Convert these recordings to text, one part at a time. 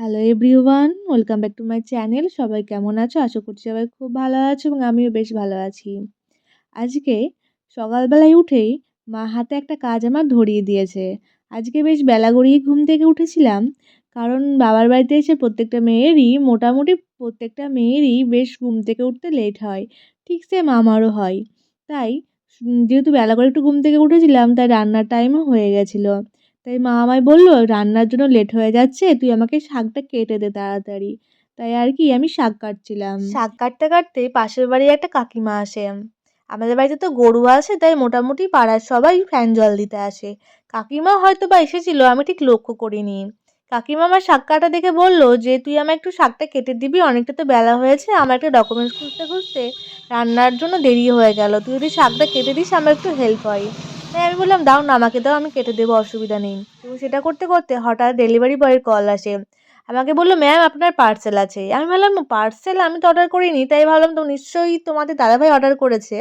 Hello everyone welcome back to my channel সবাই কেমন আছো? আশা করছি সবাই খুব ভালো আছো এবং আমিও বেশ ভালো আছি। আজকে সকালবেলায় উঠেই মা হাতে একটা কাজ আমার ধরিয়ে দিয়েছে। আজকে বেশ বেলা গড়িয়ে ঘুম থেকে উঠেছিলাম, কারণ বাবার বাড়িতে এসে প্রত্যেকটা মেয়েরই, মোটামুটি প্রত্যেকটা মেয়েরই বেশ ঘুম থেকে উঠতে লেট হয়। ঠিক সেম আমারও হয়। তাই যেহেতু বেলা করে একটু ঘুম থেকে উঠেছিলাম, তাই রান্নার টাইমও হয়ে গেছিল। তাই মা আমায় বলল, রান্নার জন্য লেট হয়ে যাচ্ছে, তুই আমাকে শাকটা কেটে দে তাড়াতাড়ি। তাই আর কি আমি শাক কাটছিলাম। শাক কাটতে কাটতে পাশের বাড়ির একটা কাকিমা আসে। আমাদের বাড়িতে তো গরু আছে, তাই মোটামুটি পাড়ার সবাই ফ্যান জল দিতে আসে। কাকিমা হয়তো বা এসেছিল, আমি ঠিক লক্ষ্য করিনি। কাকিমা আমার শাক কাটা দেখে বলল যে, তুই আমায় একটু শাকটা কেটে দিবি, অনেকটা তো বেলা হয়েছে, আমার একটা ডকুমেন্টস খুঁজতে খুঁজতে রান্নার জন্য দেরি হয়ে গেল। তুই যদি শাকটা কেটে দিস, আমার একটু হেল্প হয়। তাই আমি বললাম, দাও না, আমাকে দাও, আমি কেটে দেবো, অসুবিধা নেই। তো সেটা করতে করতে হঠাৎ ডেলিভারি বয়ের কল আসে। আমাকে বলল ম্যাম আপনার পার্সেল আছে। আমি ভাবলাম পার্সেল আমি তো অর্ডার করিনি, তাই ভাবলাম তো নিশ্চয়ই তোমাদের দাদাভাই অর্ডার করেছে।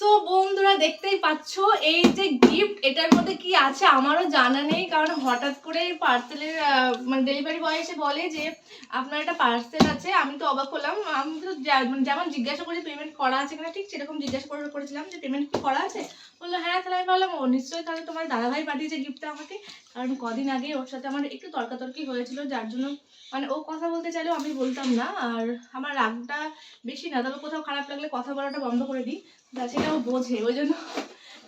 সো বন্ধুরা, দেখতেই পাচ্ছ, এই যে গিফট এটার মধ্যে কি আছে আমারও জানা নেই, কারণ হঠাৎ করে পার্সেলের মানে ডেলিভারি বয় এসে বলে যে, আপনার একটা পার্সেল আছে। আমি তো অবাক হলাম। আমি তো মানে যেমন জিজ্ঞাসা করি পেমেন্ট করা আছে কিনা? ঠিক সেরকম জিজ্ঞাসা করে, করেছিলাম যে পেমেন্ট কি করা আছে? বলল হ্যাঁ তাহলে আমি ভাবলাম, ও নিশ্চয়ই তাহলে তোমার দাদাভাই পাঠিয়েছে গিফটটা আমাকে। কারণ কদিন আগে ওর সাথে আমার একটু তর্কাতর্কি হয়েছিল, যার জন্য মানে ও কথা বলতে চাইলেও আমি বলতাম না। আর আমার রাগটা বেশি না, তবে কোথাও খারাপ লাগলে কথা বলাটা বন্ধ করে দিই। তা সেটাও বোঝে, ওই জন্য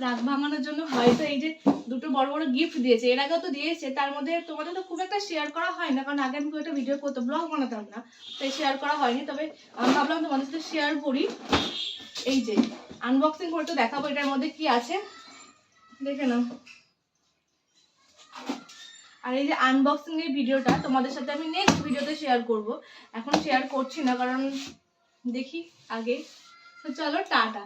রাগ ভাঙানোর জন্য হয়তো এই যে দুটো বড় বড় গিফট দিয়েছে, এর আগেও তো দিয়েছে, তার মধ্যে তোমাদের তো খুব একটা শেয়ার করা হয় না, কারণ আগে আমি একটা ভিডিও করতো ব্লগ বানাতাম না, তাই শেয়ার করা হয়নি। তবে আমি ভাবলাম তোমাদের সাথে শেয়ার করি। এই যে আনবক্সিং করে তো দেখাবো এটার মধ্যে কি আছে। দেখে নাও। আর এই যে আনবক্সিং এর ভিডিওটা তোমাদের সাথে আমি নেক্সট ভিডিওতে শেয়ার করব। এখন শেয়ার করছি না, কারণ দেখি আগে। তো চলো, টাটা।